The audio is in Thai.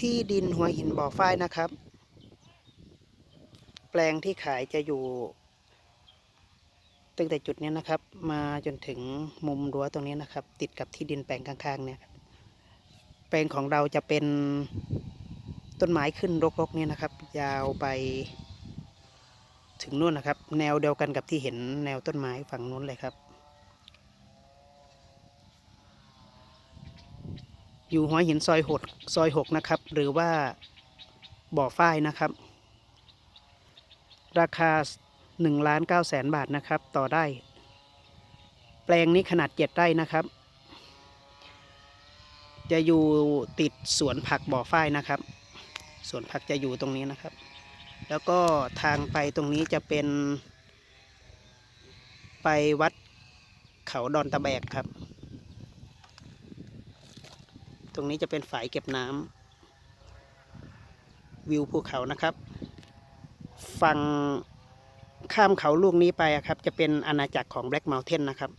ที่ดินหัวหินบ่อฝ้ายนะครับ แปลงที่ขายจะอยู่ ตั้งแต่จุดนี้นะครับ มาจนถึงมุมรั้วตรงนี้นะครับ ติดกับที่ดินแปลงข้างๆเนี่ยแปลงของเราจะเป็นต้นไม้ขึ้นรกๆเนี่ยนะครับ ยาวไปถึงนู่นนะครับ แนวเดียวกันกับที่เห็นแนวต้นไม้ฝั่งนู้นเลยครับ อยู่หัวหินซอยหกซอยหกนะครับ หรือว่าบ่อฝ้ายนะครับ ราคา1ล้าน9แสนบาทนะครับ ต่อได้ แปลงนี้ขนาดเจ็ดไร่นะครับ จะอยู่ติดสวนผักบ่อฝ้ายนะครับ สวนผักจะอยู่ตรงนี้นะครับ แล้วก็ทางไปตรงนี้จะเป็น ไปวัดเขาดอนตะแบกครับ ตรงนี้จะเป็นฝายเก็บน้ำวิวภูเขานะครับ ฝั่งข้ามเขาลูกนี้ไปครับ จะเป็นอาณาจักรของแบล็กเมล์เทนนะครับ